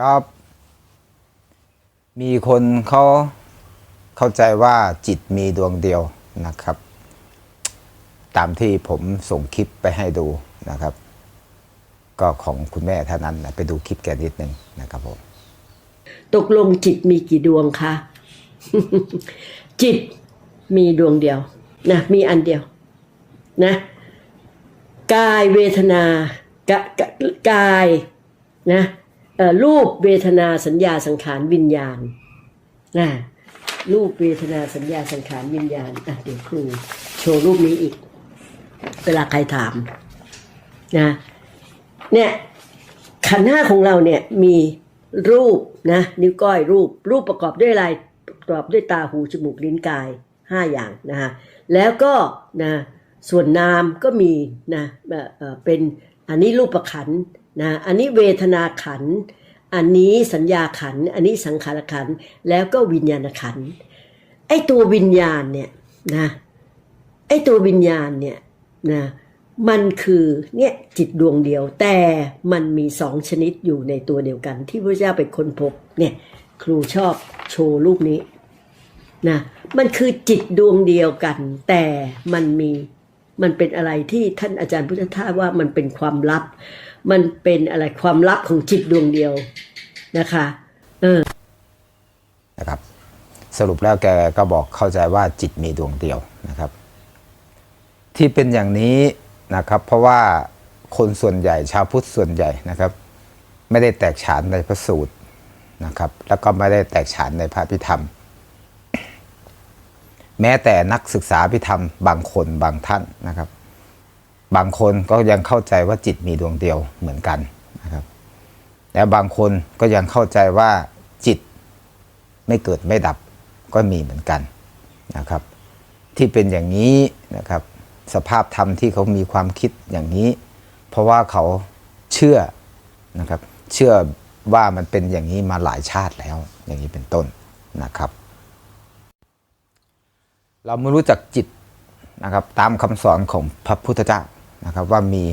ครับ มีคนเขาเข้าใจว่าจิตมีดวงเดียวนะครับ ตามที่ผมส่งคลิปไปให้ดูนะครับ ก็ของคุณแม่ท่านนั้นนะไปดูคลิปแกนิดนึงนะครับผมตกลงจิตมีกี่ดวงคะ จิตมีดวงเดียวนะมีอันเดียวนะกายเวทนากะกะกายนะ รูปเวทนาสัญญาสังขารวิญญาณนะรูปเวทนาสัญญาสังขารวิญญาณอะเดี๋ยวครูโชว์รูปนี้อีก เวลาใครถามนะเนี่ยขันห้าของเราเนี่ยมีรูปนะนิ้วก้อยรูป รูปประกอบด้วยอะไรประกอบด้วยตาหูจมูกลิ้นกายห้าอย่างนะฮะแล้วก็นะส่วนนามก็มีนะเป็นอันนี้รูปประขัน นะอันนี้เวทนาขัน อันนี้สัญญาขัน อันนี้สังขารขัน แล้วก็วิญญาณขัน ไอตัววิญญาณเนี่ยนะไอตัววิญญาณเนี่ยนะมันคือเนี่ยจิตดวงเดียว แต่มันมีสองชนิดอยู่ในตัวเดียวกัน ที่พระเจ้าเป็นคนพบเนี่ยครูชอบโชว์รูปนี้นะมันคือจิตดวงเดียวกัน แต่มันมีมันเป็นอะไรที่ท่านอาจารย์พุทธทาสว่ามันเป็นความลับ มันเป็นอะไรความลับของจิตดวงเดียวนะคะเออนะครับ สรุปแล้วแกก็บอกเข้าใจว่าจิตมีดวงเดียวนะครับ ที่เป็นอย่างนี้นะครับ เพราะว่าคนส่วนใหญ่ชาวพุทธส่วนใหญ่นะครับ ไม่ได้แตกฉานในพระสูตรนะครับ แล้วก็ไม่ได้แตกฉานในพระพิธรรม แม้แต่นักศึกษาพิธรรมบางคนบางท่านนะครับ บางคนก็ยังเข้าใจว่าจิตมีดวงเดียวเหมือนกันนะครับและบางคนก็ยังเข้าใจว่าจิตไม่เกิดไม่ดับก็มีเหมือนกันนะครับ ที่เป็นอย่างนี้นะครับ สภาพธรรมที่เขามีความคิดอย่างนี้ เพราะว่าเขาเชื่อนะครับ เชื่อว่ามันเป็นอย่างนี้มาหลายชาติแล้ว อย่างนี้เป็นต้นนะครับ เราไม่รู้จักจิตนะครับ ตามคำสอนของพระพุทธเจ้า นะครับว่ามี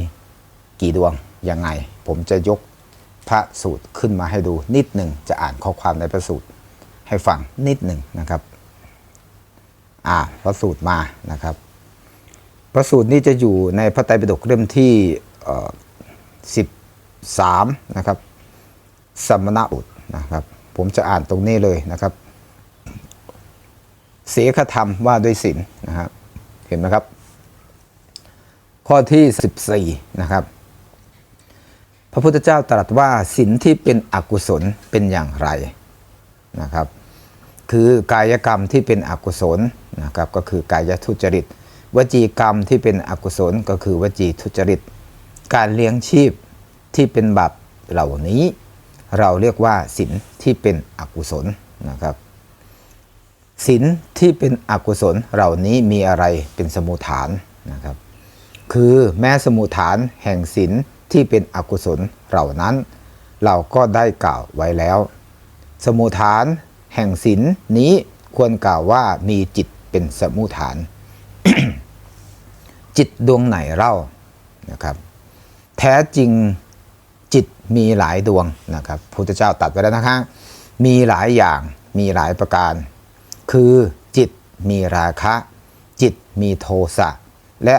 กี่ดวงยังไง ผมจะยกพระสูตรขึ้นมาให้ดูนิดหนึ่งจะอ่านข้อความในพระสูตรให้ฟังนิดหนึ่งนะครับอ่าพระสูตรมานะครับ พระสูตรนี้จะอยู่ในพระไตรปิฎกเล่มที่สิบสามนะครับสมณอุดนะครับผมจะอ่านตรงนี้เลยนะครับเสขธรรมว่าด้วยศีลนะครับเห็นไหมครับ ข้อที่ 14 นะครับ พระพุทธเจ้าตรัสว่าศีลที่เป็นอกุศลเป็นอย่างไรนะครับ คือกายกรรมที่เป็นอกุศลนะครับก็คือกายทุจริต วจีกรรมที่เป็นอกุศลก็คือวจีทุจริต การเลี้ยงชีพที่เป็นบาปเหล่านี้ เราเรียกว่าศีลที่เป็นอกุศลนะครับศีลที่เป็นอกุศลเหล่านี้มีอะไรเป็นสมุฐานนะครับ คือแม้สมุฐานแห่งศีลที่เป็นอกุศลเหล่านั้น เราก็ได้กล่าวไว้แล้ว สมุฐานแห่งศีลนี้ควรกล่าวว่ามีจิตเป็นสมุฐาน จิตดวงไหนเล่านะครับ แท้จริงจิตมีหลายดวงนะครับพุทธเจ้าตัดไว้แล้วนะคะมีหลายอย่างมีหลายประการ คือจิตมีราคะ จิตมีโทสะ และ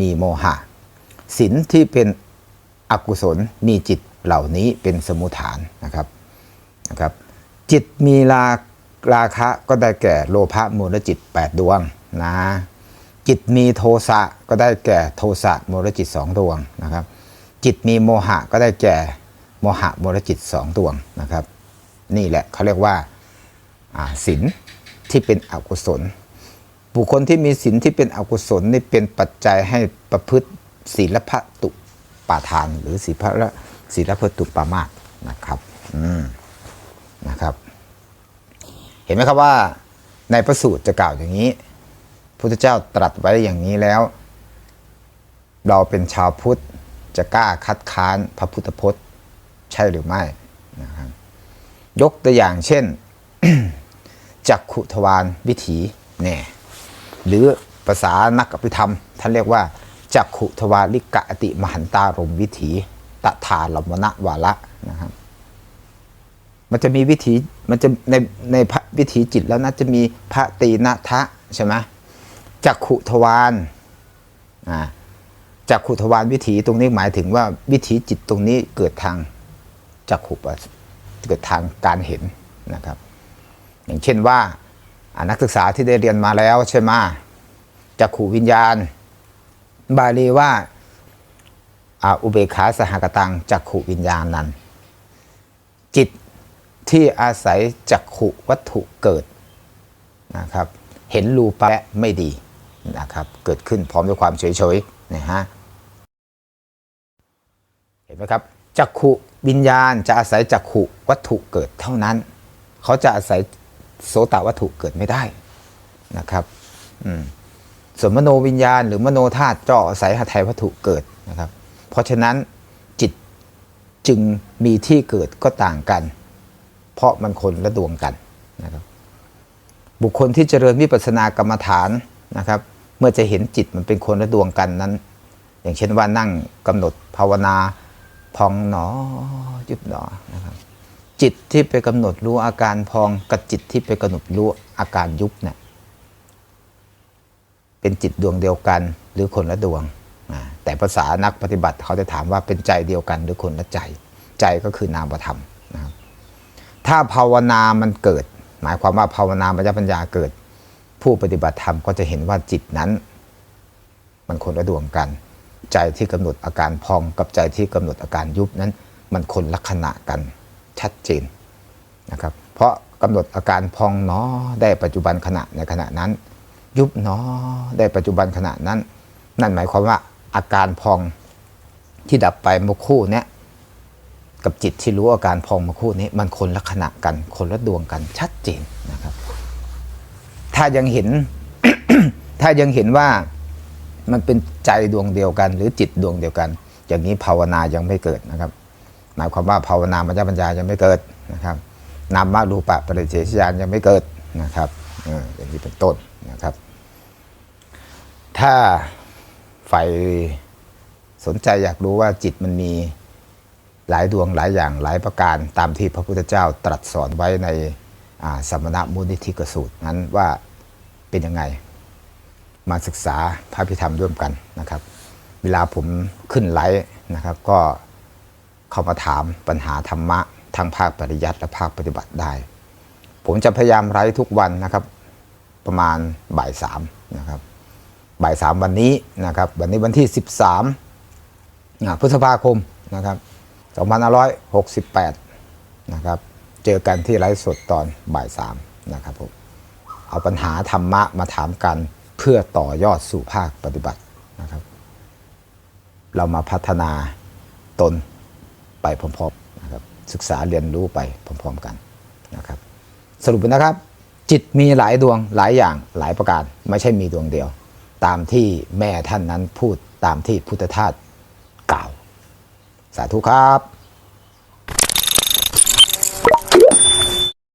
มีโมหะศีลที่เป็นอกุศลมีจิตเหล่านี้เป็นสมุฐานนะครับนะครับ จิตมีราราคะก็ได้แก่โลภะมูลจิต 8 ดวงนะจิตมีโทสะก็ได้แก่โทสะมูลจิตสองดวงนะครับ จิตมีโมหะก็ได้แก่โมหะมูลจิตสองดวงนะครับ นี่แหละเขาเรียกว่าศีลที่เป็นอกุศล บุคคลที่มีศีลที่เป็นอกุศลนี่เป็นปัจจัยให้ประพฤติศีลพัตุปาทาน หรือศีลพระศีลพัตุปามาสนะครับอืมนะครับ เห็นไหมครับว่า ในพระสูตรจะกล่าวอย่างนี้พุทธเจ้าตรัสไว้อย่างนี้แล้ว เราเป็นชาวพุทธจะกล้าคัดค้านพระพุทธพจน์ ใช่หรือไม่นะครับยกตัวอย่างเช่นจักขุทวารวิถีแน่ หรือภาษานักอภิธรรม ท่านเรียกว่าจักขุทวาริกะอติมหันตารมวิถีตถาลมณวาระนะครับมันจะมีวิถีมันจะในในพระวิถีจิตแล้วนะจะมีพระตีนะทะใช่ไหมจักขุทวารอ่าจักขุทวารวิถีตรงนี้หมายถึงว่าวิถีจิตตรงนี้เกิดทางจักขุเกิดทางการเห็นนะครับ อย่างเช่นว่า นักศึกษาที่ได้เรียนมาแล้วใช่ไหมจักขุวิญญาณ บาลีว่าอุเบกขาสหกตังจักขุวิญญาณนั้น จิตที่อาศัยจักขุวัตถุเกิดนะครับเห็นรูปะไม่ดีนะครับเกิดขึ้นพร้อมด้วยความเฉยๆนะฮะเห็นไหมครับจักขุวิญญาณจะอาศัยจักขุวัตถุเกิดเท่านั้น เขาจะอาศัย โสตวัตถุเกิดไม่ได้นะครับส่วนมโนวิญญาณ หรือมโนธาตุจะอาศัยหทัยวัตถุเกิดนะครับ เพราะฉะนั้นจิตจึงมีที่เกิดก็ต่างกัน เพราะมันคนละดวงกันนะครับ บุคคลที่เจริญวิปัสสนากรรมฐานนะครับ เมื่อจะเห็นจิตมันเป็นคนละดวงกันนั้น อย่างเช่นว่านั่งกำหนดภาวนาพองหนอยุบหนอนะครับ จิตที่ไปกำหนดรู้อาการพองกับจิตที่ไปกำหนดรู้อาการยุบเนี่ยเป็นจิตดวงเดียวกันหรือคนละดวง แต่ภาษานักปฏิบัติเขาจะถามว่าเป็นใจเดียวกันหรือคนละใจ ใจก็คือนามธรรมนะครับถ้าภาวนามันเกิด หมายความว่าภาวนาปัญญาปัญญาเกิด ผู้ปฏิบัติธรรมก็จะเห็นว่าจิตนั้น มันคนละดวงกัน ใจที่กำหนดอาการพองกับใจที่กำหนดอาการยุบนั้น มันคนลักษณะกัน ชัดเจนนะครับเพราะกำหนดอาการพองเนาะได้ปัจจุบันขณะในขณะนั้น ยุบเนาะได้ปัจจุบันขณะนั้น นั่นหมายความว่าอาการพองที่ดับไปเมื่อคู่เนี้ยกับจิตที่รู้อาการพองมาคู่นี้ มันคนละขณะกันคนละดวงกันชัดเจนนะครับ ถ้ายังเห็นถ้ายังเห็นว่ามันเป็นใจดวงเดียวกัน หรือจิตดวงเดียวกัน อย่างนี้ภาวนายังไม่เกิดนะครับ หมายความว่าภาวนามัญญปัญญายังไม่เกิดนะครับนามรูปะปริเฉทญาณยังไม่เกิดนะครับอย่างนี้เป็นต้นนะครับ ถ้าใฝ่สนใจอยากรู้ว่าจิตมันมีหลายดวงหลายอย่างหลายประการตามที่พระพุทธเจ้าตรัสสอนไว้ในสัมมณมุนิธิกสูตรนั้นว่าเป็นยังไง มาศึกษาพระพิธรรมร่วมกันนะครับ เวลาผมขึ้นไลฟ์นะครับ ก็ เข้ามาถามปัญหาธรรมะทั้งภาคปริยัติและภาคปฏิบัติได้ ผมจะพยายามไลฟ์ทุกวันนะครับ ประมาณบ่ายสามนะครับบ่ายสามวันนี้นะครับ วันนี้วันที่ 13อ่าพฤษภาคมนะครับ2568นะครับ เจอกันที่ไลฟ์สดตอนบ่ายสามนะครับผมเอาปัญหาธรรมะมาถามกันเพื่อต่อยอดสู่ภาคปฏิบัตินะครับ เรามาพัฒนาตน ไปพร้อมๆนะครับศึกษาเรียนรู้ไปพร้อมๆกันนะครับ สรุปนะครับ จิตมีหลายดวงหลายอย่างหลายประการไม่ใช่มีดวงเดียว ตามที่แม่ท่านนั้นพูดตามที่พุทธทาสกล่าว สาธุครับ